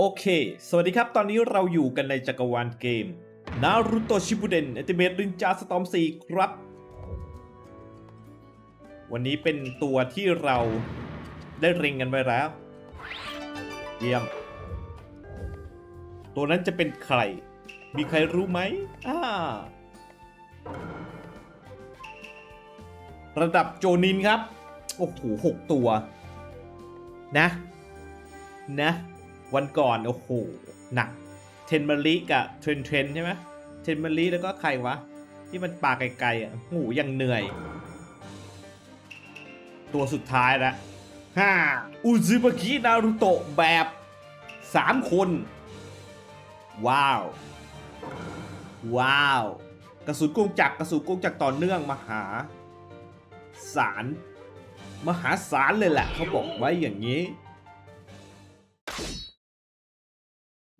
โอเค สวัสดีครับ ตอนนี้เราอยู่กันในจักรวาลเกม นารูโตชิบุเดนอัติเมตรินจาสตอม4ครับ วันนี้เป็นตัวที่เราได้เริงกันไว้แล้ว เยี่ยม ตัวนั้นจะเป็นใคร มีใครรู้ไหมอ่าระดับโจนินครับ โอ้โหหกตัว นะ นะ วันก่อนโอ้โหหนัก เทนมาริกับเทรนเทรนใช่ไหมเทนมาริแล้วก็ใครวะ ที่มันปากไกลๆอะหูยังเหนื่อย ตัวสุดท้ายละฮ่าอุซึบากินารุโตะแบบ3คน ว้าว ว้าว กระสุนกงจักรกระสุนกงจักรต่อเนื่องมหาศาลมหาศาลเลยแหละเขาบอกไว้อย่างนี้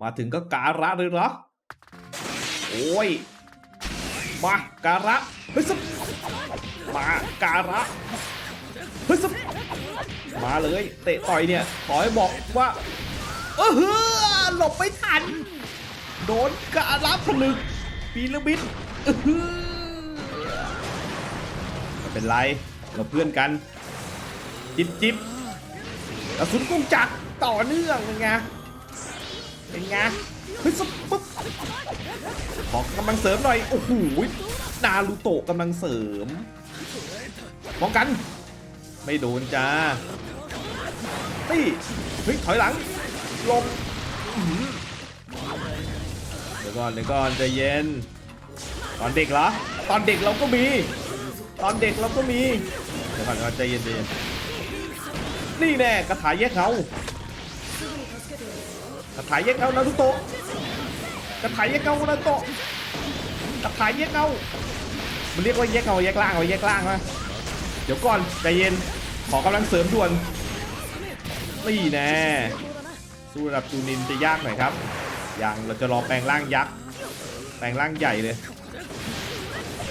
มาถึงก็การะเลยเหรอ โอ้ย มาการะเฮ้ยสับมาการะเฮ้ยสับมาเลย เตะต่อยเนี่ย ขอให้บอกว่า เออเฮ้อหลบไม่ทัน โดนการะผลึกปีระบิดเออหือไม่เป็นไร เราเพื่อนกัน จิบจิบกระสุนกุ้งจักรต่อเนื่องไง เป็นไงเฮ้ยสบปุ๊บขอกำลังเสริมหน่อย โอ้โหนารูโตะกำลังเสริมป้องกัน ไม่โดนจ้านี่เฮ้ยถอยหลังลบเดี๋ยวก่อนเดี๋ยวก่อนใจเย็น ตอนเด็กเหรอ ตอนเด็กเราก็มี ตอนเด็กเราก็มี เดี๋ยวก่อนเดี๋ยวใจเย็นใจเย็นนี่แน่กระถายแยกเงา กระถายแยกเงานารุโตะกระถายแยกเงานารุโตะกระถายแยกเงามันเรียกว่าแยกเงาแยกล่างเอาแยกล่างมาเดี๋ยวก่อนใจเย็นขอกำลังเสริมด่วนนี่แน่สู้ระดับจูนินจะยากหน่อยครับยังเราจะรอแปลงร่างยักษ์แปลงร่างใหญ่เลย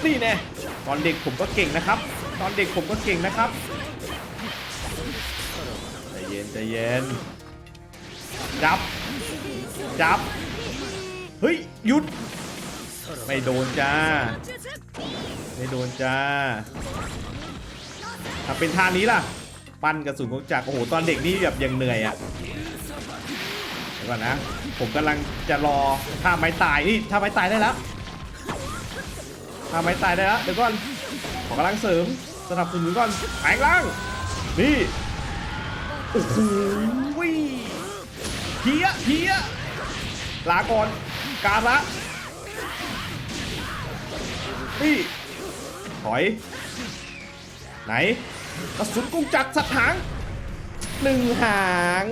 นี่แน่ตอนเด็กผมก็เก่งนะครับ ตอนเด็กผมก็เก่งนะครับใจเย็นใจเย็น จับ จับ เฮ้ย หยุด ไม่โดนจ้า ไม่โดนจ้า ถ้าเป็นท่านี้ล่ะ ปั้นกระสุนของจักรโอ้โห ตอนเด็กนี่แบบยังเหนื่อยอะ่ะเดี๋ยวก่อนนะ ผมกำลังจะรอท่าไม้ตายนี่ท่าไม้ตายได้แล้วท่าไม้ตายได้แล้วเดี๋ยวก่อนขอกำลังเสริมสนับสนุนก่อนแปลงร่างนี่โอ้โห เฮียเฮียลาก่อนการะนี่ถอย ไหนกระสุนกุ้งจักรสักหางหนึ่งหาง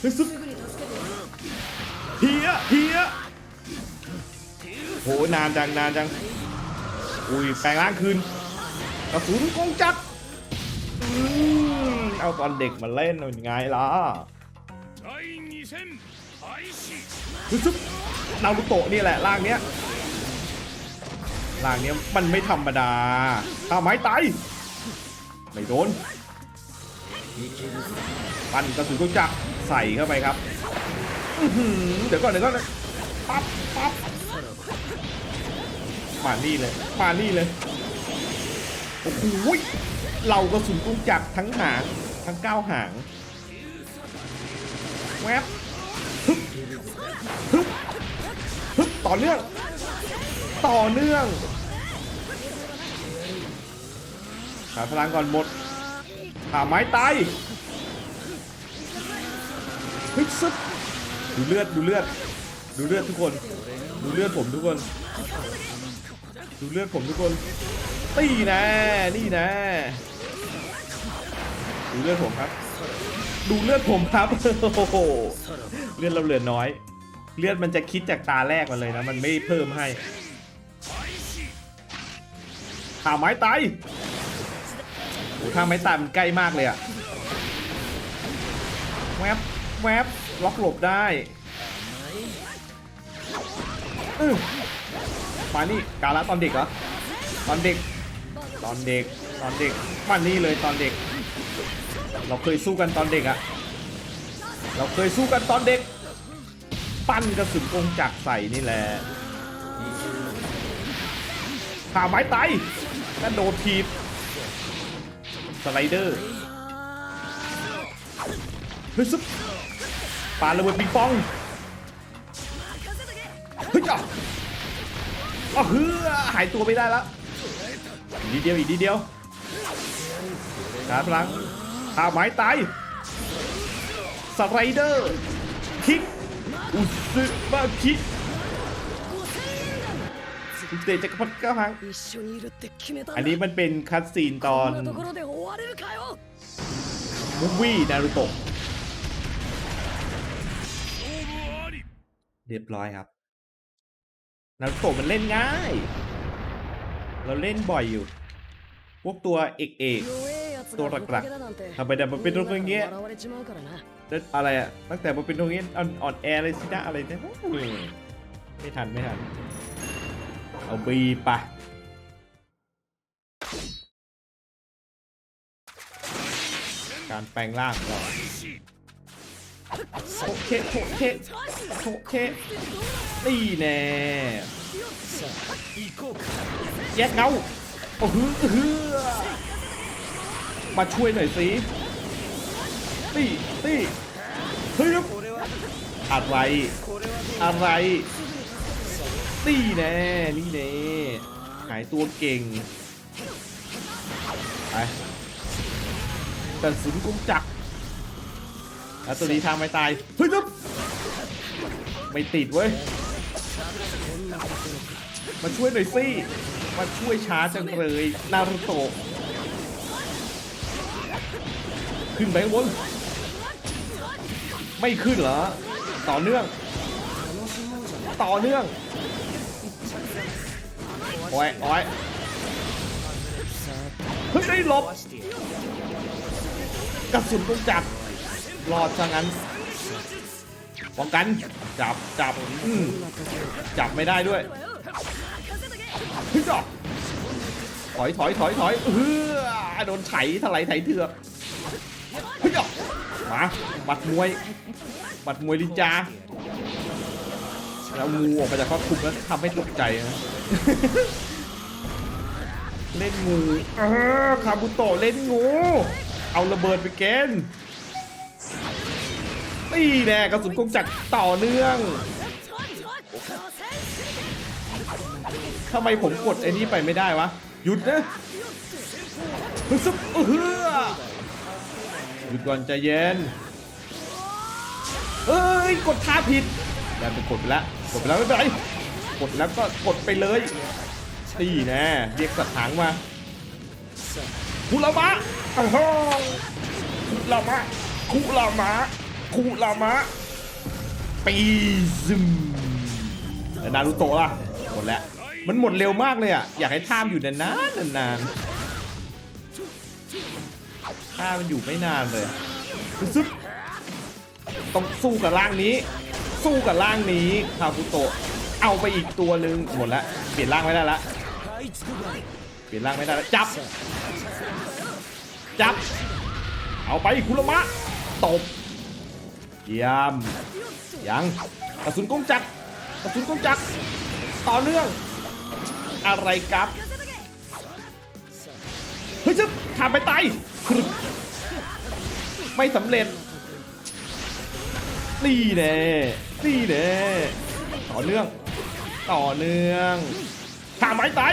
เฮ้ยสุดเฮียเฮียโหนานจังนานจัง อุ้ยแปลงร่างคืนกระสุนกุ้งจักรอืม เอาตอนเด็กมาเล่นมันไงล่ะซึบนารุโตะนี่แหละร่างเนี้ยร่างเนี้ยมันไม่ธรรมดาถ้าไม้ตายไม่โดนปันกระสุนก็จักใส่เข้าไปครับเดี๋ยวก่อนเดี๋ยวก่อนปั๊บปั๊บมานี่เลยมานี่เลยโอ้โหเรากระสุนกุงจักทั้งหาง ทั้งเก้าหาง แวบฮึบต่อเนื่อง ต่อเนื่องขาพลังก่อนหมดขาไม้ตายฮ้ยซึบดูเลือด ดูเลือด ดูเลือดทุกคน ดูเลือดผมทุกคน ดูเลือดผมทุกคน ตีแน่นี่แน่ ดูเลือดผมครับ ดูเลือดผมครับโอ้โหเลือดเราเหลือน้อย เลือดมันจะคิดจากตาแรกมันเลยนะ มันไม่เพิ่มให้ขาไม้ตายโอ้ท่าไม้ตายมันใกล้มากเลยอะแวบแวบล็อกหลบได้อือมานี่กาละตอนเด็กเหรอ ตอนเด็ก ตอนเด็ก ตอนเด็กมานี่เลยตอนเด็ก เราเคยสู้กันตอนเด็กอะเราเคยสู้กันตอนเด็ก ปั้นกระสุนกงจักใส่นี่แหละขาไม้ไตกระโดดทีบสไลเดอร์เฮ้ยซุปปาระเบิดปิงปองเฮ้ยจ้ะอ๋อเฮ้อหายตัวไม่ได้แล้วอีกเดียวอีกนิดเดียวชาร์จพลัง อาหมายตายสไลเดอร์คิกอุสึมาคิเตจักรพดก้าวหางอันนี้มันเป็นคัตซีนตอนมูวี่นารุโตะเรียบร้อยครับนารุโตะมันเล่นง่าย เราเล่นบ่อยอยู่ พวกตัวเอกเอก ตัวหลักๆทำไปแต่มันเป็นตรงเงี้ยจะอะไรอะตั้งแต่มันเป็นตรงเงี้ยอ่อนแอเลยสินะอะไรเนี่ยไม่ทันไม่ทันเอาบีปะการแปลงร่างก่อนโอเคโอเคโอเคนี่แน่ยัดเงาโอ้โห มาช่วยหน่อยสิตี้ตีเฮ้ยอะไร อะไรนี่แน่นี่แน่หายตัวเก่ง ไปแต่สุนกุ้งจักแล้วตัวนี้ทำไม่ตาย เฮ้ยจุ๊บไม่ติดเว้ย มาช่วยหน่อยสิ มาช่วยช้าจังเลย นารุโตะ ขึ้นไปข้างบนไม่ขึ้นเหรอ ต่อเนื่อง ต่อเนื่อง โอ้ยโอ้ยเฮ้ยได้หลบกระสุนต้องจับรอดซะงั้นป้องกัน จับจับ จับไม่ได้ด้วย เฮ้ยจ้ะ ถอยถอยถอยถอยเฮ้อโดนไถถลายไถเถื่อเฮ้ยมาบัดมวยบัดมวยลินจาแล้วงูออกมาจากครอบคลุมแล้วทำให้ตกใจนะเล่นงูเออคาบุโตเล่นงู เอาระเบิดไปเกณฑ์นี่แน่กระสุนกงจักต่อเนื่องทำไมผมกดไอ้นี่ไปไม่ได้วะ หยุดนะฮึซึบเออหยุดก่อนใจเย็นเอ้ยกดท่าผิดดันไปกดไปแล้วกดไปแล้วไม่เป็นไรกดแล้วก็กดไปเลยนี่แน่เรียกสัตว์หางมาคุลามะอ้าวคุลามะคุลามะคุลามะปีซึมแล้วนารูโตะล่ะหมดแล้ว มันหมดเร็วมากเลยอะ อยากให้ท่ามอยู่นานๆนานๆท่ามันอยู่ไม่นานเลยซึบต้องสู้กับร่างนี้ สู้กับร่างนี้คาบุโตะ เอาไปอีกตัวหนึ่งหมดละ เปลี่ยนร่างไม่ได้ละ เปลี่ยนร่างไม่ได้ละ จับ จับ เอาไปคุรมะ ตบ เยี่ยม ยังกระสุนกงจักรกระสุนกงจักรต่อเนื่อง อะไรครับเฮ้ยจะทำไปตายไม่สำเร็จนี่แน่นี่แน่ต่อเนื่อง ต่อเนื่องขาไม้ตาย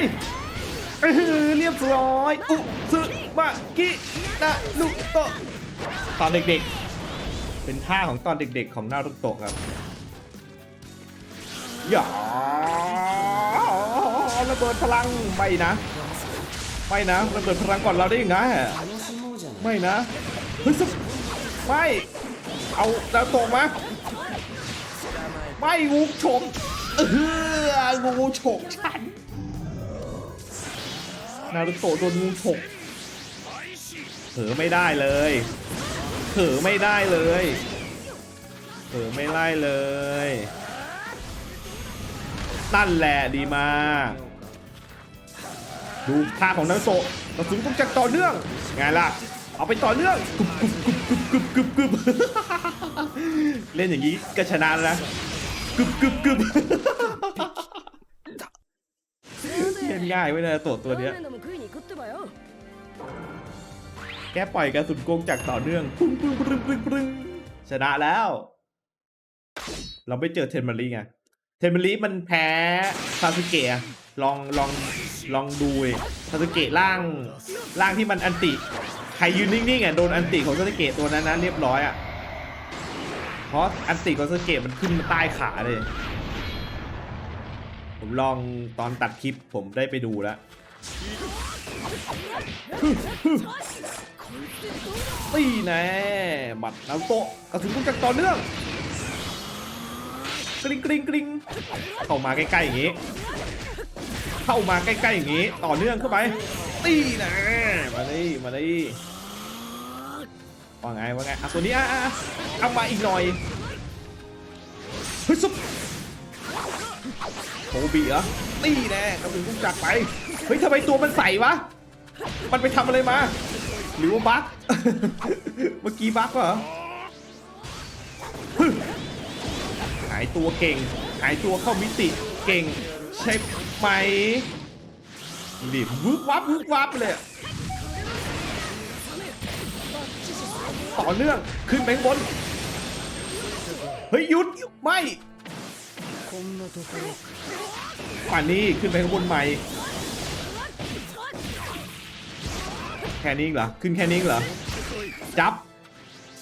เออเรียบร้อย อุซึมากินารุโตะตอนเด็กๆ เป็นท่าของตอนเด็กๆ ของนารุโตะครับอย่า ระเบิดพลังไม่นะไม่นะระเบิดพลังก่อนเราได้ยังไงไม่นะเฮ้ยไม่เอานารุโตะมาไม่งูฉกเอองูฉกฉันนารุโตะโดนงูฉกเผลอไม่ได้เลยเผลอไม่ได้เลยเผลอไม่ไล่เลยนั่นแหละดีมาก ดูท่าของนันโซกระสุนต้งจากต่อเนื่องไงล่ะ เอาไปต่อเนื่องกึบกึบกึบกึบกึบกึบกึบเล่นอย่างนี้ก็ชนะแล้วนะกึบกึบกึบเล่นง่ายไว้นะตัวตัวเนี้ยแกปล่อยกระสุนโกงจากต่อเนื่องปึ้งปึ้งปึ้งปึ้งปึ้งชนะแล้ว เราไปเจอเทนมารีไง นมารีมันแพ้ซาสึเกะลองลองลองดูซาสึเกะล่างล่างที่มันอันติใครยืนนิ่งๆอะโดนอันติของซาสึเกะตัวนั้นนะเรียบร้อยอะเพราะอันติของซาสึเกะมันขึ้นมาใต้ขาเลย ผมลองตอนตัดคลิปผมได้ไปดูแล้วตีแน่บัตรนารุโตะกระสุนลูกจากต่อเนื่อง กริ๊งกริ๊งกริ๊งเข้ามาใกล้ๆอย่างงี้ เข้ามาใกล้ๆอย่างงี้ ต่อเนื่องเข้าไป ตีน่มาดิมาดิว่าไงว่าไงอะตัวนี้อะอะเอามาอีกหน่อยเฮ้ยซุปโคบีเหรอตีแน่กระสุนลูกจักไป เฮ้ยทำไมตัวมันใสวะ มันไปทำอะไรมา หรือว่าบั๊กเมื่อกี้บั๊กเหรอายตัวเก่ง หายตัวเข้ามิติเก่ง เช็คไหรีบวึบวับวึบวับเลย ต่อเนื่องขึ้นไปบน เฮ้ยหยุดไม่ป่านนี่ขึ้นไปข้างบนใหม่ แค่นี้เหรอ ขึ้นแค่นี้เหรอ จับ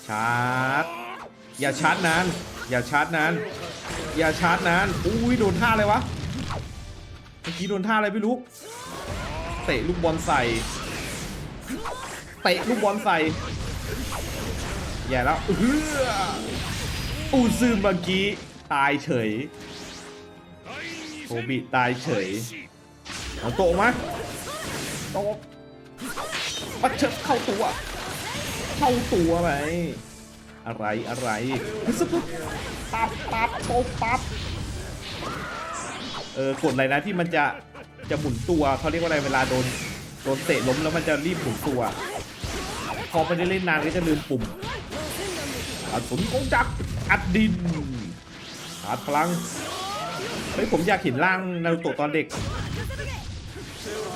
ชาร์จ อย่าชาร์จนาน อย่าชาร์จนาน อย่าชาร์จนาน อุ้ยโดนท่าอะไรวะ เมื่อกี้โดนท่าอะไรไม่รู้ เตะลูกบอลใส่ เตะลูกบอลใส่อย่าแล้วเฮ้ออูซึมเมื่อกี้ตายเฉยโคบิตายเฉย เอาโตมาโตปัดเชิดเข้าตัว เข้าตัวไหม อะไรอะไรสปุ๊บปั๊บปั๊บโป๊บปั๊บเออกดอะไรนะที่มันจะจะหมุนตัวเขาเรียกว่าอะไรเวลาโดนโดนเตะล้มแล้วมันจะรีบหมุนตัว พอไม่ได้เล่นนานก็จะลืมปุ่มอัดสุนกงจักอัดดินชาร์จพลังเฮ้ยผมอยากเห็นร่างนารูโตะตอนเด็ก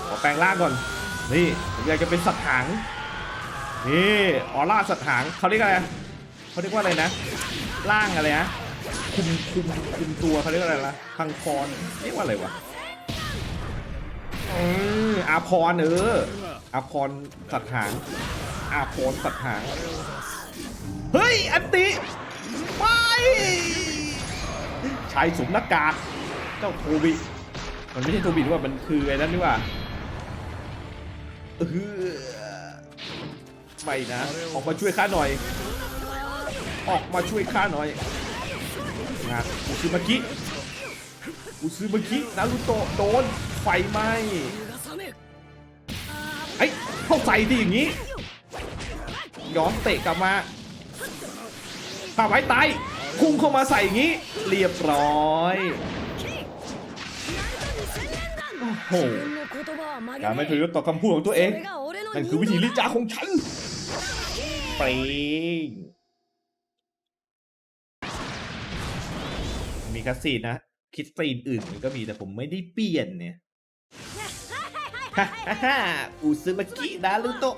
ขอแปลงร่างก่อน นี่ผมอยากจะเป็นสัตว์หางนี่ออร่าสัตว์หางเขาเรียกอะไร เขาเรียกว่าอะไรนะร่างอะไรนะคุมคุมคุมตัวเขาเรียกว่าอะไรนะพังพรเรียกว่าอะไรวะเอออาพรเอออาพรสัตว์หางอาพรสัตว์หางเฮ้ยอันติไปชายสวมหน้ากากเจ้าโทบิมันไม่ใช่โทบิหรือว่ามันคือไอ้นั่นนี่ว่าเออไม่นะออกมาช่วยข้าหน่อย ออกมาช่วยข้าหน่อยนะอุซึมะกิอุซึมะกินารุโตะโดนไฟไหมไอ้เข้าใจดีอย่างนี้ย้อนเตะกลับมาตาไว้ตายพุ่งเข้ามาใส่อย่างนี้ เรียบร้อยโอ้โหอย่าไม่ถือต่อคำพูดของตัวเองนั่นคือวิธีลิจ่าของฉันไป มีคัสซีนนะคิดซีนอื่นมันก็มีแต่ผมไม่ได้เปลี่ยนเนี่ยฮ่าฮ่าอุซึมากิดารุโตะ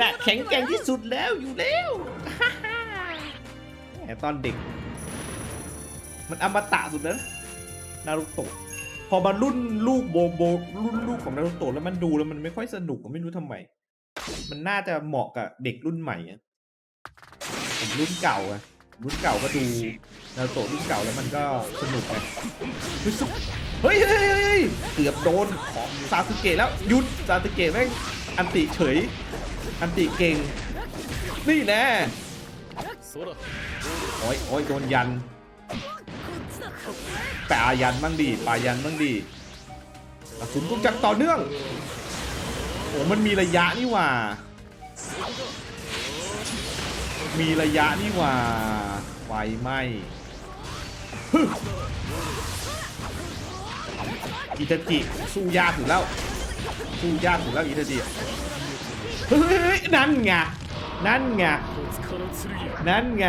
น่ะแข็งแกร่งที่สุดแล้วอยู่แล้วแต่ตอนเด็ก มันอมตะสุดนะนารุโตะพอมารุ่นลูกโบโบรุ่นลูกของนารุโตะแล้วมันดูแล้วมันไม่ค่อยสนุกไม่รู้ทำไม มันน่าจะเหมาะกับเด็กรุ่นใหม่อะผมรุ่นเก่าอะ รุ่นเก่าก็ดูนาโตรุ่นเก่าแล้วมันก็สนุกไงรู้สึกเฮ้ยเฮ้ยเกือบโดนของซาสึเกะแล้วยุดซาสึเกะแม่งอันติเฉย อันติเก่ง นี่แน่โอ้ยโอ้ยโดนยันปายันบ้างดีปายันบ้างดีกระสุนกุ๊กจักต่อเนื่อง โอ้มันมีระยะนี่ว่า มีระยะนี่ว่าไฟไหมอิตาจิสู้ยากถึงแล้ว สู้ยากถึงแล้วอิตาจินั่นไงนั่นไงนั่นไง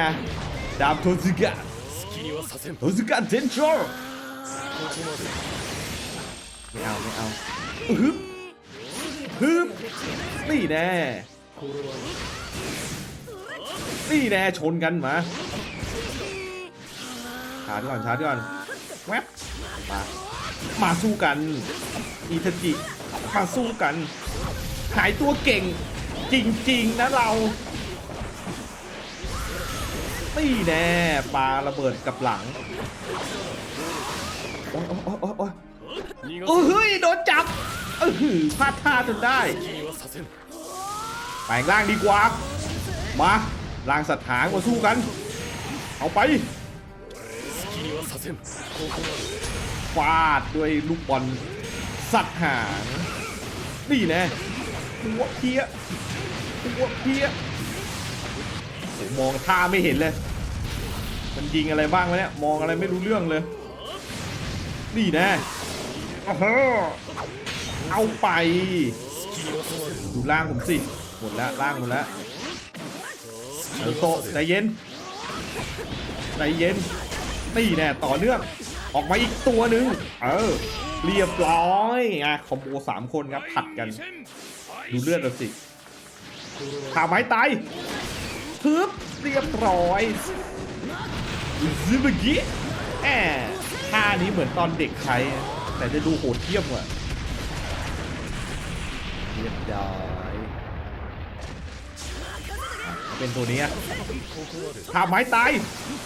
ดาบโทซึกะโทซึกะเดนโชไม่เอาไม่เอาฮึบฮึบนี่แน่ นี่แน่ชนกันมาชาร์จก่อนชาร์จก่อนแว๊บมามาสู้กันอีทจิมาสู้กัน หายตัวเก่ง จริง ๆ นะเราตีแน่ปลาระเบิดกับหลังโอ้ยโอ้ยโอ้ยโอ้ยโอ้ยโดนจับเออพลาดท่าจนได้แปลงร่างดีกว่า มา ล่างสัตว์หางมาสู้กัน เอาไปฟาดด้วยลูกบอลสัตว์หางนี่แน่หัวเพี้ยหัวเพี้ยมองท่าไม่เห็นเลย มันยิงอะไรบ้างวะเนี่ย มองอะไรไม่รู้เรื่องเลย นี่แน่เอาไป ดูล่างผมสิ หมดแล้วล่างหมดแล้ว เออโตะใจเย็นใจเย็นนี่แน่ต่อเนื่อง ออกมาอีกตัวหนึ่งเออเรียบร้อยอะคอมโบสามคนครับผัดกัน ดูเลือดเราสิขาไม้ตายทึบเรียบร้อยซึบกิแอบท่านี้เหมือนตอนเด็กใช้แต่จะดูโหดเทียมว่ะเรียบร้อย เป็นตัวนี้ถ้าไม้ตาย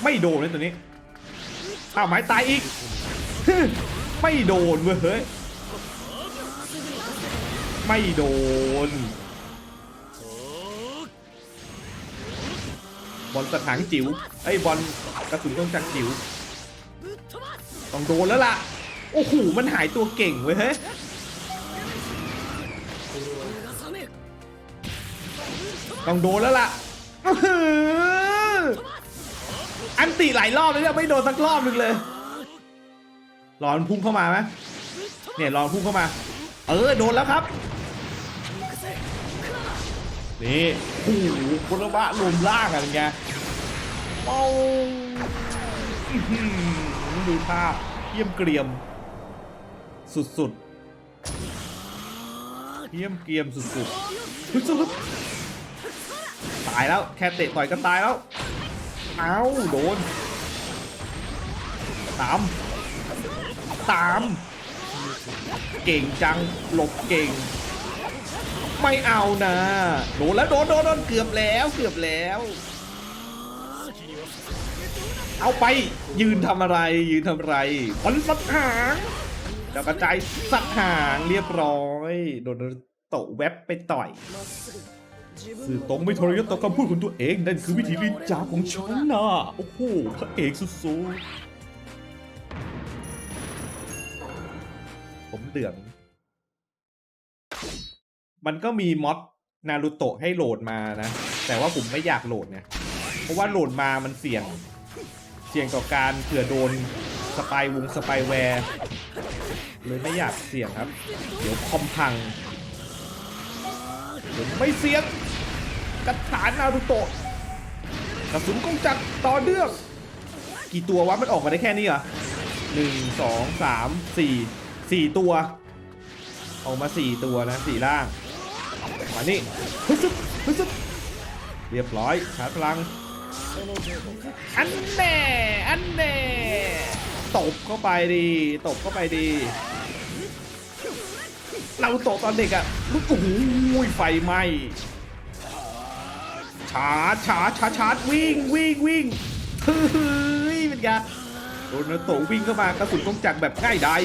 ไม่โดนเลยตัวนี้ถ้าไม้ตายอีก ไม่โดนเว้ยเฮ้ยไม่โดนบอลกระถางจิ๋วไอ้บอลกระสุนเครื่องจักรจิ๋วต้องโดนแล้วล่ะ โอ้โห มันหายตัวเก่งเว้ยเฮ้ยต้องโดนแล้วล่ะ อันติหลายรอบเลยเนี่ยไม่โดนสักรอบหนึงเลยรอนพุ่งเข้ามาไหมเนี่ยรอนพุ่งเข้ามา เออโดนแล้วครับนี่โอ้โหบุรบะรวมล่างอะเป็นไงเป้าอื้อหือดูภาพเยี่ยมเกรียม สุดๆเยี่ยมเกรียมสุดๆ ตายแล้วแค่เตะต่อยก็ตายแล้วเอาโดนตามตามเก่งจังหลบเก่ง ไม่เอานะโดนแล้วโดนโดนเกือบแล้วเกือบแล้ว เอาไปยืนทำอะไรยืนทำอะไรบอลสัตหางเดี๋กระจายสัตว์หางเรียบร้อย โดนโตแว็บไปต่อย สื่อตรงไม่ทรยศต่อคำพูดของตัวเองนั่นคือวิธีลินจาของฉันนะโอ้โหพระเอกสุดๆผมเหลือง มันก็มีม็อดนารูโตะให้โหลดมานะ แต่ว่าผมไม่อยากโหลดไงเพราะว่าโหลดมามันเสี่ยง เสี่ยงต่อการเผื่อโดนสปายวงสปายแวร์เลยไม่อยากเสี่ยงครับ เดี๋ยวคอมพัง ไม่เสียงกระถานนารูโตะกระสุนกงจักรต่อเนื่องกี่ตัววะมันออกมาได้แค่นี้เหรอหนึ่งสองสามสี่สี่ตัวออกมาสี่ตัวนะสี่ล่างมานี่ฮึซึบฮึซึบเรียบร้อยชาร์จพลัง อันแน่ อันแน่ ตบเข้าไปดี ตบเข้าไปดี เราโตตอนเด็กอะลูกโอ้โหไฟไหม้ชาร์จชาร์จชาร์จชาร์จวิ่งวิ่งวิ่งเฮ้ยเป็นไงโดนนโตวิ่งเข้ามากระสุนต้องจักแบบง่ายดาย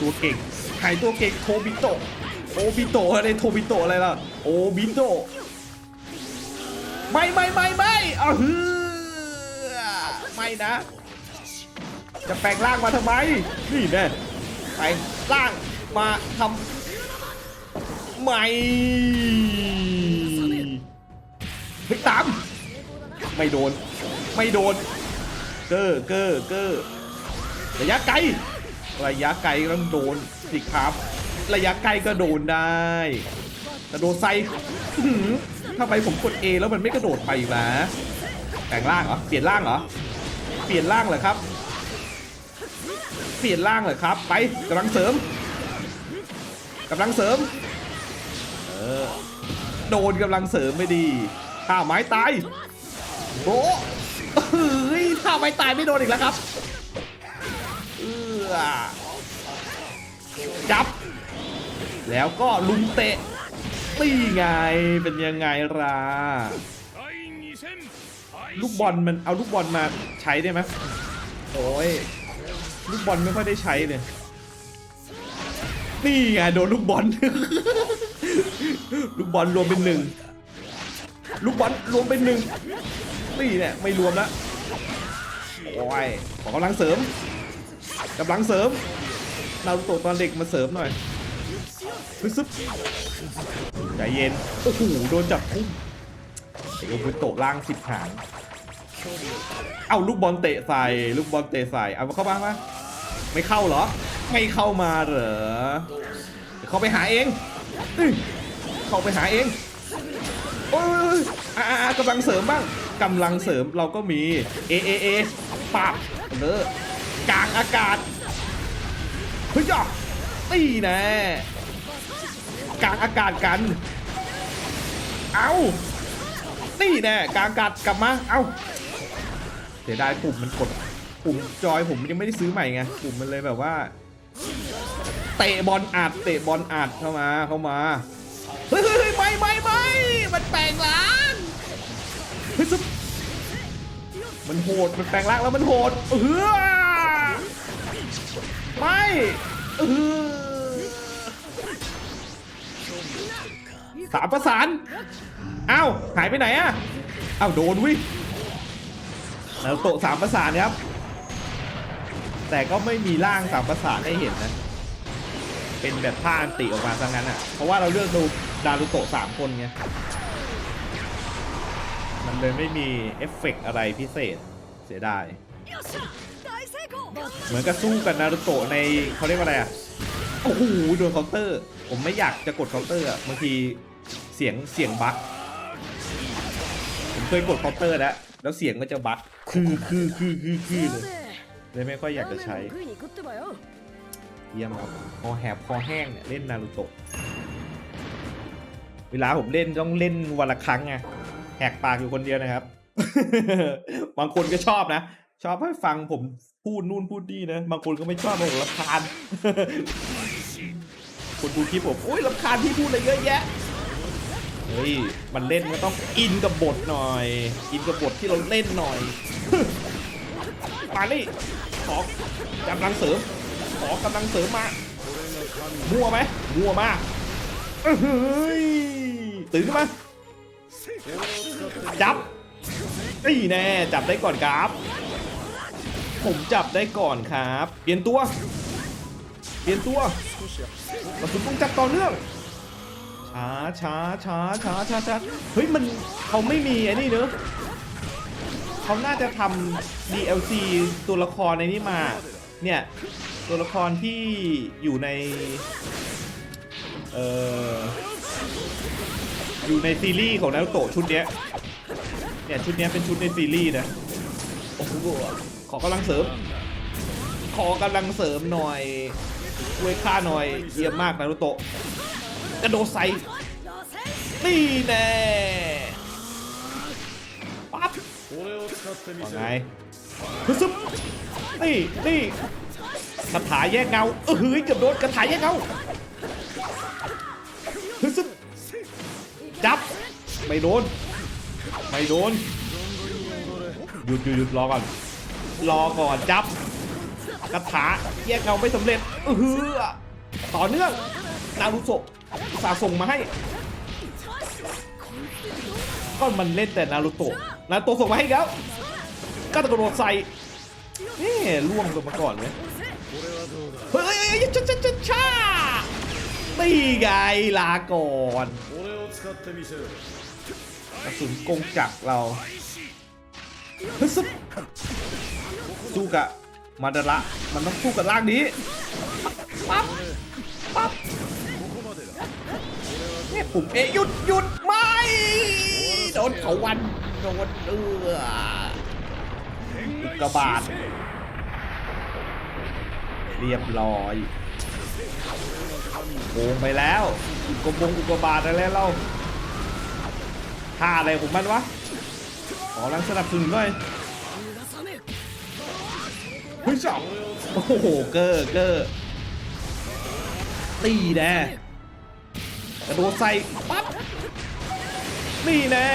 ตัวเก่งหายตัวเก่งโทบิโตะโอบิโตะอะไรโทบิโตะอะไรล่ะโอบิโตะไม่ไม่ไม่ไม่เอาฮือไม่นะ จะแปลงร่างมาทำไม นี่แน่ แปลงร่างมาทำไมเฮ้ยตามไม่โดน ไม่โดน เกอร์เกอร์เกอร์ระยะไกล ระยะไกลต้องโดนสิครับ ระยะไกลก็โดนได้กระโดดใส่อื้อหือทำไมผมกด A แล้วมันไม่กระโดดไปอีกนะแปลงร่างเหรอ เปลี่ยนร่างเหรอ เปลี่ยนร่างเหรอครับ เปลี่ยนล่างเหรอครับ ไปกำลังเสริมกำลังเสริมเออโดนกำลังเสริมไม่ดีท่าไม้ตายโอ้ยฮ้าไม้ตายไม่โดนอีกแล้วครับเออจับ แล้วก็ลุมเตะตีไงเป็นยังไงล่ะลูกบอลมันเอาลูกบอลมาใช้ได้ไหมโอ้ย ลูกบอลไม่ค่อยได้ใช้เลย นี่ไงโดนลูกบอล ลูกบอลรวมเป็นหนึ่ง ลูกบอลรวมเป็นหนึ่ง นี่เนี่ยไม่รวมล้วโอ้ยขอกำลังเสริมกำลังเสริมนารูโตะตอนเด็กมาเสริมหน่อยฮึซึบใจเย็น โอ้โห โดนจับทุ่มไอ้โอบุโตะล่างสิบหาง เอาลูกบอลเตะใส่ ลูกบอลเตะใส่ เอาเข้าบ้างมไม่เข้าเหรอ ไม่เข้ามาเหรอเขาไปหาเองเขาไปหาเองโอ้ยอ่ากำลังเสริมบ้างกำลังเสริมเราก็มี เอเอเอปับเลอกลางอากาศเฮ้ยอะตีแน่กลางอากาศกัน เอานี่แน่กลางอากาศกลับมา เอา เสียดายปุ่มมันกดปุ่มจอยผมยังไม่ได้ซื้อใหม่ไงปุ่มมันเลยแบบว่า เตะบอลอัดเตะบอลอัดเข้ามาเข้ามาเฮ้ยเฮ้ยเฮ้ยไม่ไม่ไม่มันแปลงร่างเฮ้ยซุปมันโหดมันแปลงร่างแล้วมันโหดเออไม่เออสามประสานเอ้าหายไปไหนอะเอ้าโดนวิ แล้วโตสามประสานครับ แต่ก็ไม่มีร่างสามประสานให้เห็นนะ เป็นแบบผ้าอันติออกมาซะงั้นอะ เพราะว่าเราเลือกดูดารุโตสามคนไง มันเลยไม่มีเอฟเฟกอะไรพิเศษเสียดาย เหมือนกับสู้กับนารุโตะในเขาเรียกว่าอะไรอะ โอ้โหโดนเคาน์เตอร์ ผมไม่อยากจะกดเคาน์เตอร์อะบางทีเสียงเสียงบั๊กผมเคยกดเคาน์เตอร์แล้ว แล้วเสียงก็จะบั๊ก คือคือคือคือคือเลยเลยไม่ค่อยอยากจะใช้เยี่ยมครับคอแหบคอแห้งเนี่ยเล่นนารูโตะเวลาผมเล่นต้องเล่นวันละครั้งไงแหกปากอยู่คนเดียวนะครับ บางคนก็ชอบนะ ชอบให้ฟังผมพูดนู่นพูดนี่นะ บางคนก็ไม่ชอบผมรำคาญคนดูคลิปผมโอ้ยรำคาญที่พูดอะไรเยอะแยะ เฮ้ย มันเล่นมันต้องอินกับบทหน่อย อินกับบทที่เราเล่นหน่อย มานี่ขอกำลังเสริม ขอกำลังเสริมมา มั่วไหมมั่วมากเอ้ย ตื่นขึ้นมา จับนี่แน่ จับได้ก่อนครับ ผมจับได้ก่อนครับ เปลี่ยนตัว เปลี่ยนตัวกระสุนต้องจับต่อเนื่อง ช้าช้าช้าช้าช้าช้าเฮ้ยมันเขาไม่มีไอ้นี่เนอะเขาน่าจะทำ DLC ตัวละครในนี้มา เนี่ย ตัวละครที่อยู่ใน เอ่อ อยู่ในซีรีส์ของนารูโตะชุดเนี้ย เนี่ย ชุดเนี้ยเป็นชุดในซีรีส์นะ โอ้โห ขอกำลังเสริม ขอกำลังเสริมหน่อยช่วยข้าหน่อยเยี่ยมมากนารูโตะ กระโดดใส่นี่แน่ปั๊บว่าไงฮึซึมนี่นี่ระถาแยกเงาเออเฮ้ยเกืบโดนกระถาแยกเงาฮึซึมจับไม่โดนไม่โดนหยุดหยุดหยุดรอก่อนรอก่อนจับกระถาแยกเงาไม่สำเร็จเออต่อเนื่องนารุโต สาส่งมาให้ ก็มันเล่นแต่นารูโตะนารูโตะส่งมาให้แล้วก็ตะโกนใส่นี่ล่วงลงมาก่อนเลยเฮ้ยชาช้าช้าช้าตีไงลาก่อนกระสุนกงจักเราเฮ้ยสู้กับมาดาระมันต้องสู้กับร่างนี้ปั๊บปั๊บ ค่ปุ่มเอ๊ยหยุดหยุดไม่โดนเขาวันโดนเลืออุกกาบาตเรียบร้อยโกงไปแล้วอุกบงอุกกาบาตอะไรเราท่าอะไรของมันวะขอรังสนับสนุนหน่ยหุ้ยสองโอ้โหเกอร์เกอร์ตีแน่ ระโดดใส่ปั๊บนี่แน่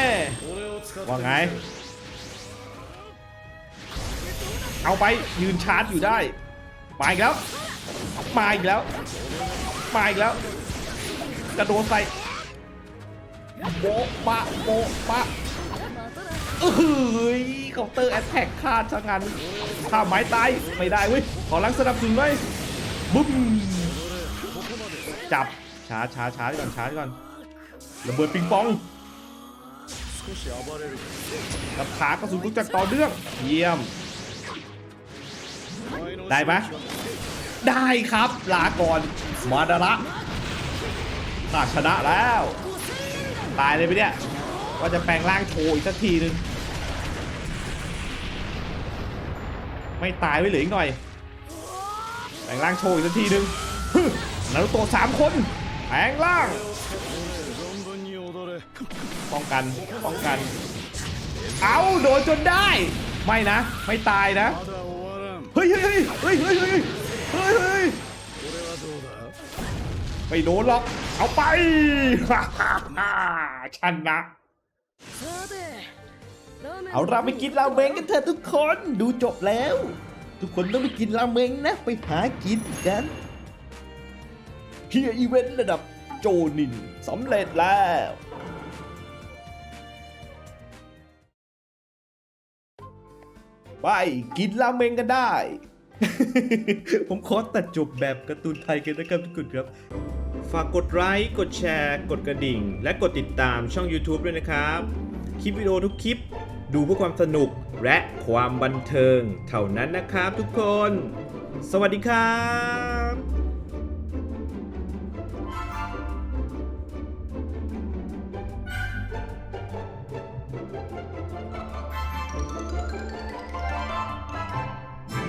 ว่าไง เอาไปยืนชาร์จอยู่ได้ มาอีกแล้ว มาอีกแล้ว มาอีกแล้ว กระโดดใส่โบปะโบปะเอ้ยเคอน์เตอร์แอตแทกฆ่าช่างงานถ้าไม้ตายไม่ได้เว้ยขอรังสนับสนุนไว้บุ้มจับ ช้าช้าช้าก่อนช้าก่อนระเบิดปิงปองกับขากระสุนลูกจักต่อเนื่อง เยี่ยม ได้ไหมได้ครับลาก่อนมาดาระตาดชนะแล้ว ตายเลยไปเนี่ยว่าจะแปลงร่างโชว์อีกสักทีหนึ่งไม่ตายไว้เหลืออีกหน่อย แปลงร่างโชว์อีกสักทีหนึ่งนารุโตะสามคน แปลงล่าง ป้องกัน ป้องกัน เอาโดนจนได้ ไม่นะ ไม่ตายนะเฮ้ยเฮ้ยเฮ้ยเฮ้ยเฮ้ยเฮ้ยไม่โดนหรอก เอาไป ชนะ เอาเราไปกินราเมงกันเถอะทุกคน ดูจบแล้ว ทุกคนต้องไปกินราเมงนะ ไปหากินกัน เฮียอีเวนต์ระดับโจนินสำเร็จแล้วไปกินราเมงกันได้ ผมขอตัดจบแบบการ์ตูนไทยกันนะครับทุกคนครับ ฝากกดไลค์ กดแชร์ กดกระดิ่ง และกดติดตามช่อง YouTube ด้วยนะครับ คลิปวิดีโอทุกคลิป ดูเพื่อความสนุกและความบันเทิง เท่านั้นนะครับทุกคน สวัสดีครับ